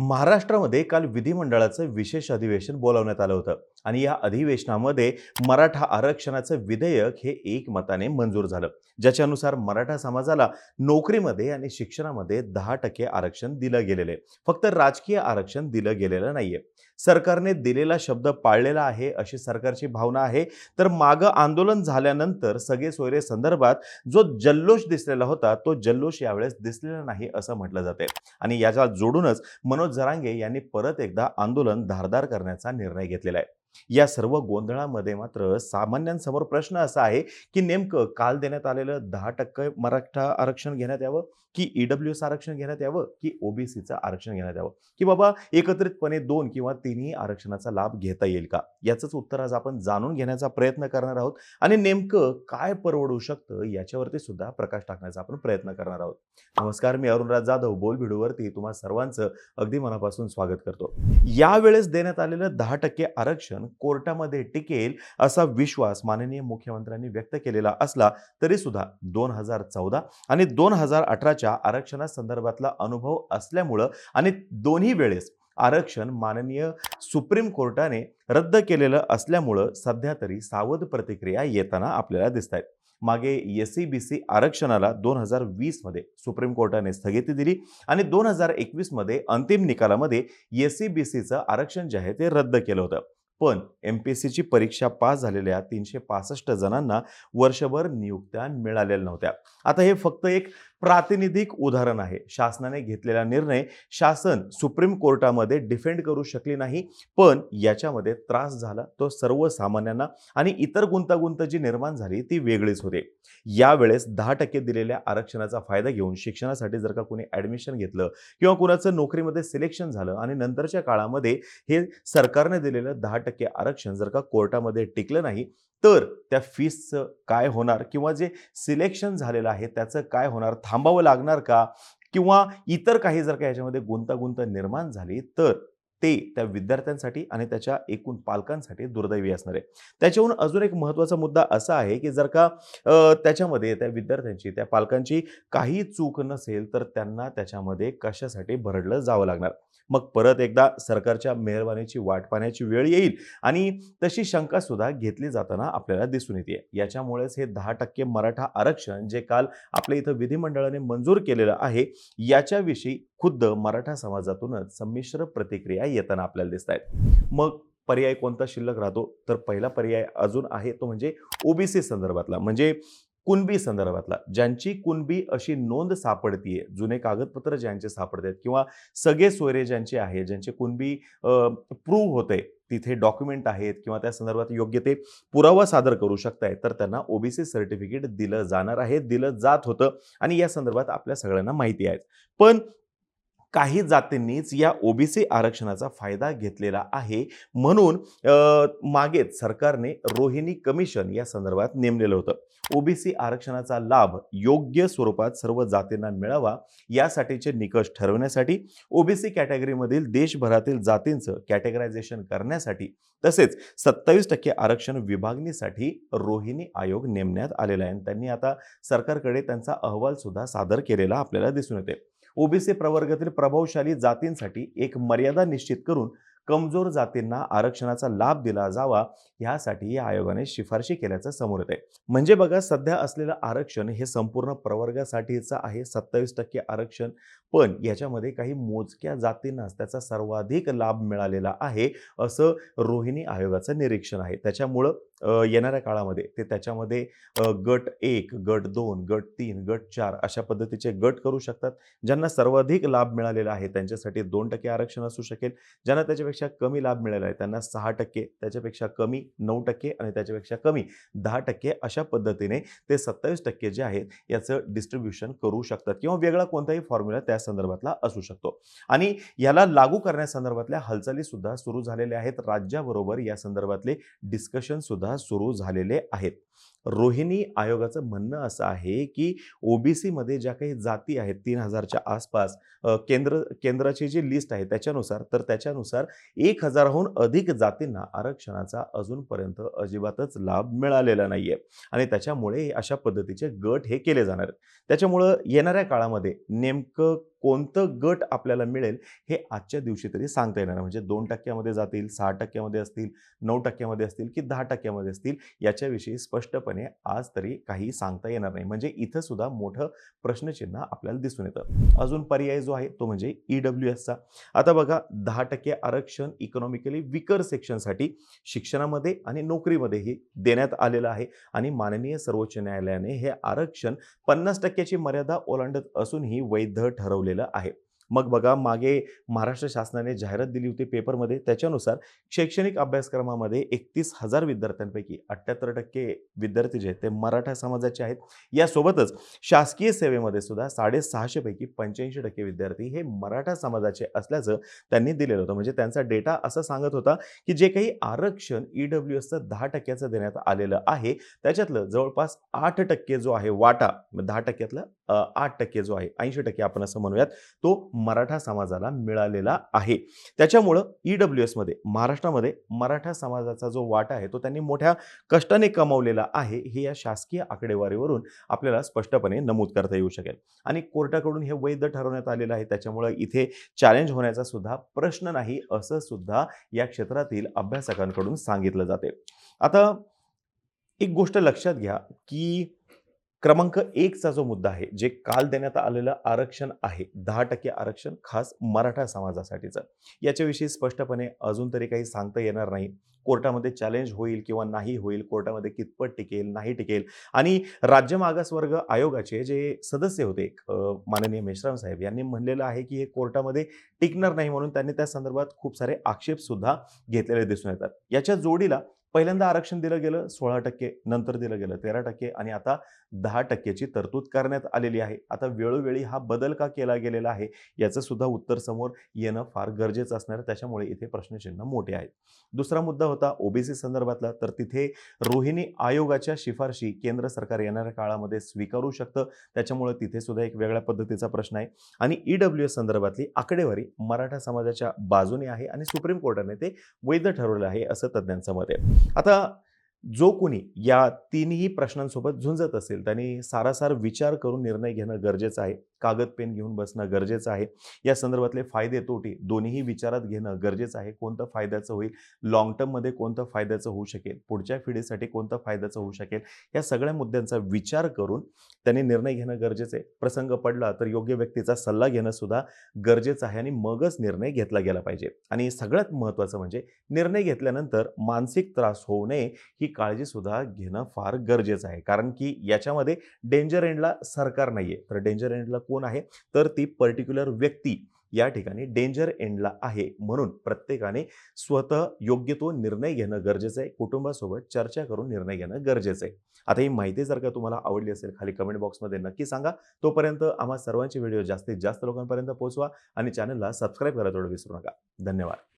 महाराष्ट्रामध्ये काल विधिमंडळाचं विशेष अधिवेशन बोलावण्यात आलं होतं. आणि या अधिवेशनामध्ये मराठा आरक्षणाचं विधेयक हे एकमताने मंजूर झालं. ज्याच्यानुसार मराठा समाजाला नोकरीमध्ये आणि शिक्षणामध्ये दहा टक्के आरक्षण दिलं गेलेलं आहे. फक्त राजकीय आरक्षण दिलं गेलेलं नाहीये. सरकारने दिलेला शब्द पाळलेला आहे अशी सरकारची भावना आहे. तर मागं आंदोलन झाल्यानंतर सगळे सोयरे संदर्भात जो जल्लोष दिसलेला होता तो जल्लोष यावेळेस दिसलेला नाही असं म्हटलं जाते आणि याच्या जोडूनच मनोज जरांगे यांनी परत एकदा आंदोलन धारदार करण्याचा निर्णय घेतलेला आहे. या सर्व गोंधळामध्ये मात्र सामान्यांसमोर प्रश्न असा आहे की नेमकं काल देण्यात आलेलं दहा टक्के मराठा आरक्षण घेण्यात यावं? की ईडब्ल्यू एस आरक्षण घेण्यात यावं की ओबीसीचं आरक्षण घेण्यात यावं? की बाबा एकत्रितपणे दोन किंवा तिन्ही आरक्षणाचा लाभ घेता येईल का? याचंच उत्तर आज आपण जाणून घेण्याचा प्रयत्न करणार आहोत. आणि नेमकं काय परवडू शकतं याच्यावरती सुद्धा प्रकाश टाकण्याचा आपण प्रयत्न करणार आहोत. नमस्कार मी अरुणराज जाधव. बोल व्हिडिओवरती तुम्हा सर्वांचं अगदी मनापासून स्वागत करतो. यावेळेस देण्यात आलेलं दहा टक्के आरक्षण कोर्टामध्ये टिकेल असा विश्वास माननीय मुख्यमंत्र्यांनी व्यक्त केलेला असला तरी सुद्धा दोन हजार चौदा आणि दोन हजार अठराच्या आरक्षणासंदर्भातला अनुभव असल्यामुळं आणि दोन्ही वेळेस आरक्षण माननीय सुप्रीम कोर्टाने रद्द केलेलं असल्यामुळं सध्या तरी सावध प्रतिक्रिया येताना आपल्याला दिसत आहेत मागे एस सी बी सी आरक्षणाला दोन हजार वीसमध्ये सुप्रीम कोर्टाने स्थगिती दिली आणि दोन हजार एकवीसमध्ये अंतिम निकालामध्ये एस सी बी सीचं आरक्षण जे आहे ते रद्द केलं होतं. पण एम पी एस सीची परीक्षा पास झालेल्या तीनशे पासष्ट जणांना वर्षभर नियुक्त्या मिळालेल्या नव्हत्या. आता हे फक्त एक प्रातिनिधिक उदाहरण आहे. शासनाने घेतलेला निर्णय शासन सुप्रीम कोर्टामध्ये डिफेंड करू शकले नाही पण याच्यामध्ये त्रास झाला. तो सर्वसामान्यांना आणि इतर गुंतागुंत जी निर्माण झाली ती वेगळीच होते. यावेळेस दहा टक्के दिलेल्या आरक्षणाचा फायदा घेऊन शिक्षणासाठी जर का कोणी ॲडमिशन घेतलं किंवा कुणाचं नोकरीमध्ये सिलेक्शन झालं आणि नंतरच्या काळामध्ये हे सरकारने दिलेलं दहा टक्के आरक्षण जर का कोर्टामध्ये टिकलं नाही तर त्या फीसचं काय होणार किंवा जे सिलेक्शन झालेलं आहे त्याचं काय होणार? थांबावं लागणार का? किंवा इतर काही जर का याच्यामध्ये गुंतागुंत निर्माण झाली तर ते त्या विद्यार्थ्यांसाठी आणि त्याच्या एकूण पालकांसाठी दुर्दैवी असणार आहे. त्याच्याहून अजून एक महत्त्वाचा मुद्दा असा आहे की जर का त्याच्यामध्ये त्या विद्यार्थ्यांची त्या पालकांची काही चूक नसेल तर त्यांना त्याच्यामध्ये कशासाठी भरडलं जावं लागणार? मग परत एकदा सरकारच्या मेहरबानीची वाट पाहण्याची वेळ येईल आणि तशी शंका सुद्धा घेतली जाताना आपल्याला दिसून येते. याच्यामुळेच हे दहा टक्के मराठा आरक्षण जे काल आपल्या इथं विधिमंडळाने मंजूर केलेलं आहे याच्याविषयी खुद्द मराठा समाजातूनच संमिश्र प्रतिक्रिया येताना आपल्याला दिसत आहेत. मग पर्याय कोणता शिल्लक राहतो? तर पहिला पर्याय अजून आहे तो म्हणजे ओबीसी संदर्भातला म्हणजे कुणबी संदर्भातला. ज्यांची कुणबी अशी नोंद सापडतीये जुने कागदपत्र ज्यांचे सापडतात किंवा सगळे सोयरे ज्यांचे आहे ज्यांचे कुणबी प्रूव्ह होते तिथे डॉक्युमेंट आहेत किंवा त्या संदर्भात योग्य ते पुरावा सादर करू शकताय तर त्यांना ओबीसी सर्टिफिकेट दिलं जाणार आहे दिलं जात होतं आणि या संदर्भात आपल्या सगळ्यांना माहिती आहे. पण काही जातींनीच या ओबीसी आरक्षणाचा फायदा घेतलेला आहे. म्हणून मागेच सरकारने रोहिणी कमिशन या संदर्भात नेमलेलं होतं. ओबीसी आरक्षणाचा लाभ योग्य स्वरूपात सर्व जातींना मिळावा यासाठीचे निकष ठरवण्यासाठी ओबीसी कॅटेगरीमधील देशभरातील जातींचं कॅटेगरायझेशन करण्यासाठी तसेच सत्तावीस टक्के आरक्षण विभागणीसाठी रोहिणी आयोग नेमण्यात आलेला आहे. आणि त्यांनी आता सरकारकडे त्यांचा अहवाल सुद्धा सादर केलेला आपल्याला दिसून येते ओबीसी प्रवर्गातील प्रभावशाली जातींसाठी एक मर्यादा निश्चित करून कमजोर जातींना आरक्षणाचा लाभ दिला जावा यासाठी या आयोगाने शिफारशी केल्याचं समोर आहे म्हणजे बघा सध्या असलेलं आरक्षण हे संपूर्ण प्रवर्गासाठीचं आहे सत्तावीस टक्के आरक्षण. पण याच्यामध्ये काही मोजक्या जातींनाच त्याचा सर्वाधिक लाभ मिळालेला आहे असं रोहिणी आयोगाचं निरीक्षण आहे. त्याच्यामुळं येणाऱ्या काळामध्ये ते त्याच्यामध्ये गट एक गट दोन गट तीन गट चार अशा पद्धतीचे गट करू शकतात ज्यांना सर्वाधिक लाभ मिळालेला आहे. त्यांच्यासाठी दोन टक्के आरक्षण असू शकेल ज्यांना त्याच्यापेक्षा कमी लाभ मिळाला आहे त्यांना सहा टक्के त्याच्यापेक्षा कमी नऊ टक्के आणि त्याच्यापेक्षा कमी दहा टक्के अशा पद्धतीने ते सत्तावीस टक्के जे आहेत याचं डिस्ट्रीब्युशन करू शकतात किंवा वेगळा कोणताही फॉर्म्युला त्या संदर्भातला असू शकतो. आणि याला लागू करण्यासंदर्भातल्या हालचाली सुद्धा सुरू झालेल्या आहेत. राज्याबरोबर या संदर्भातले डिस्कशन सुद्धा सुरू झालेले आहेत. रोहिणी आयोगाचं म्हणणं असं आहे की ओबीसीमध्ये ज्या काही जाती आहेत तीन हजारच्या आसपास केंद्र केंद्राची जी लिस्ट आहे त्याच्यानुसार तर त्याच्यानुसार एक हजाराहून अधिक जातींना आरक्षणाचा अजूनपर्यंत अजिबातच लाभ मिळालेला नाहीये. आणि त्याच्यामुळे अशा पद्धतीचे गट हे केले जाणार आहेत. त्याच्यामुळं येणाऱ्या काळामध्ये नेमकं कोणतं गट आपल्याला मिळेल हे आजच्या दिवशी तरी सांगता येणार म्हणजे दोन टक्क्यामध्ये जातील सहा टक्क्यामध्ये असतील नऊ टक्क्यामध्ये असतील की दहा टक्क्यामध्ये असतील याच्याविषयी स्पष्ट स्पष्टपणे आज तरी काही सांगता येणार नाही. म्हणजे इथं सुद्धा मोठं प्रश्नचिन्ह आपल्याला दिसून येतं. अजून पर्याय जो आहे तो म्हणजे ई एसचा आता बघा दहा टक्के आरक्षण इकॉनॉमिकली विकर सेक्शनसाठी शिक्षणामध्ये आणि नोकरीमध्येही देण्यात आलेलं आहे. आणि माननीय सर्वोच्च न्यायालयाने हे आरक्षण पन्नास टक्क्याची मर्यादा ओलांडत असूनही वैध ठरवलेलं आहे. मग बघा मागे महाराष्ट्र शासनाने जाहिरात दिली होती पेपरमध्ये त्याच्यानुसार शैक्षणिक अभ्यासक्रमामध्ये एकतीस हजार विद्यार्थ्यांपैकी अठ्ठ्याहत्तर टक्के विद्यार्थी जे आहेत ते मराठा समाजाचे आहेत. यासोबतच शासकीय सेवेमध्ये सुद्धा साडेसहाशेपैकी पंच्याऐंशी टक्के विद्यार्थी हे मराठा समाजाचे असल्याचं त्यांनी दिलेलं होतं. म्हणजे त्यांचा डेटा असं सांगत होता की जे काही आरक्षण ई डब्ल्यू एसचं दहा टक्क्याचं देण्यात आलेलं आहे त्याच्यातलं जवळपास आठ टक्के जो आहे वाटा दहा टक्क्यातलं आठ टक्के जो आहे ऐंशी टक्के आपण असं म्हणूयात तो मराठा समाजाला मिळालेला आहे. त्याच्यामुळं ई डब्ल्यू एसमध्ये महाराष्ट्रामध्ये मराठा समाजाचा जो वाटा आहे तो त्यांनी मोठ्या कष्टाने कमावलेला आहे हे या शासकीय आकडेवारीवरून आपल्याला स्पष्टपणे नमूद करता येऊ शकेल. आणि कोर्टाकडून हे वैध ठरवण्यात आलेलं आहे त्याच्यामुळं इथे चॅलेंज होण्याचा सुद्धा प्रश्न नाही असं सुद्धा या क्षेत्रातील अभ्यासकांकडून सांगितलं जाते. आता एक गोष्ट लक्षात घ्या की क्रमांक एकचा जो मुद्दा आहे जे काल देण्यात आलेलं आरक्षण आहे दहा टक्के आरक्षण खास मराठा समाजासाठीचं. याच्याविषयी स्पष्टपणे अजून तरी काही सांगता येणार नाही. कोर्टामध्ये चॅलेंज होईल किंवा नाही होईल कोर्टामध्ये कितपत टिकेल नाही टिकेल आणि राज्य मागासवर्ग आयोगाचे जे सदस्य होते माननीय मेश्राम साहेब यांनी म्हणलेलं आहे की हे कोर्टामध्ये टिकणार नाही म्हणून त्यांनी त्या संदर्भात खूप सारे आक्षेप सुद्धा घेतलेले दिसून येतात. याच्या जोडीला पहिल्यांदा आरक्षण दिलं गेलं सोळा टक्के नंतर दिलं गेलं तेरा टक्के आणि आता दहा टक्क्याची तरतूद करण्यात आलेली आहे. आता वेळोवेळी हा बदल का केला गेलेला आहे याचं सुद्धा उत्तर समोर येणं फार गरजेचं असणार आहे. त्याच्यामुळे इथे प्रश्नचिन्ह मोठे आहेत. दुसरा मुद्दा होता ओबीसी संदर्भातला. तर तिथे रोहिणी आयोगाच्या शिफारशी केंद्र सरकार येणाऱ्या काळामध्ये स्वीकारू शकतं. त्याच्यामुळे तिथे सुद्धा एक वेगळ्या पद्धतीचा प्रश्न आहे. आणि ई डब्ल्यू एस संदर्भातली आकडेवारी मराठा समाजाच्या बाजूने आहे आणि सुप्रीम कोर्टाने ते वैध ठरवलं आहे असं तज्ज्ञांचं मत आहे. आता जो कुणी या तीनही प्रश्नांसोबत झुंजत असेल त्यांनी सारासार विचार करून निर्णय घेणं गरजेचं आहे. कागद पेन घेऊन बसणं गरजेचं आहे. या संदर्भातले फायदे तोटे दोन्हीही विचारात घेणं गरजेचं आहे. कोणतं फायद्याचं होईल? लॉंग टर्ममध्ये कोणतं फायद्याचं होऊ शकेल? पुढच्या पिढीसाठी कोणतं फायद्याचं होऊ शकेल? या सगळ्या मुद्द्यांचा विचार करून त्यांनी निर्णय घेणं गरजेचं आहे. प्रसंग पडला तर योग्य व्यक्तीचा सल्ला घेणं सुद्धा गरजेचं आहे आणि मगच निर्णय घेतला गेला पाहिजे. आणि सगळ्यात महत्त्वाचं म्हणजे निर्णय घेतल्यानंतर मानसिक त्रास होऊ नये ही काळजी सुद्धा घेणं फार गरजेचं आहे. कारण की याच्यामध्ये डेंजर एंडला सरकार नाही आहे तर डेंजर एंडला कोण आहे? तर ती पर्टिक्युलर व्यक्ती या ठिकाणी डेंजर एंडला आहे. म्हणून प्रत्येकाने स्वतः योग्य तो निर्णय घेणं गरजेचं आहे. कुटुंबासोबत चर्चा करून निर्णय घेणं गरजेचं आहे. आता ही माहिती जर का तुम्हाला आवडली असेल खाली कमेंट बॉक्समध्ये नक्की सांगा. तोपर्यंत आम्हा सर्वांचे व्हिडिओ जास्तीत जास्त लोकांपर्यंत पोहोचवा आणि चॅनलला सबस्क्राईब करायला थोडं विसरू नका. धन्यवाद.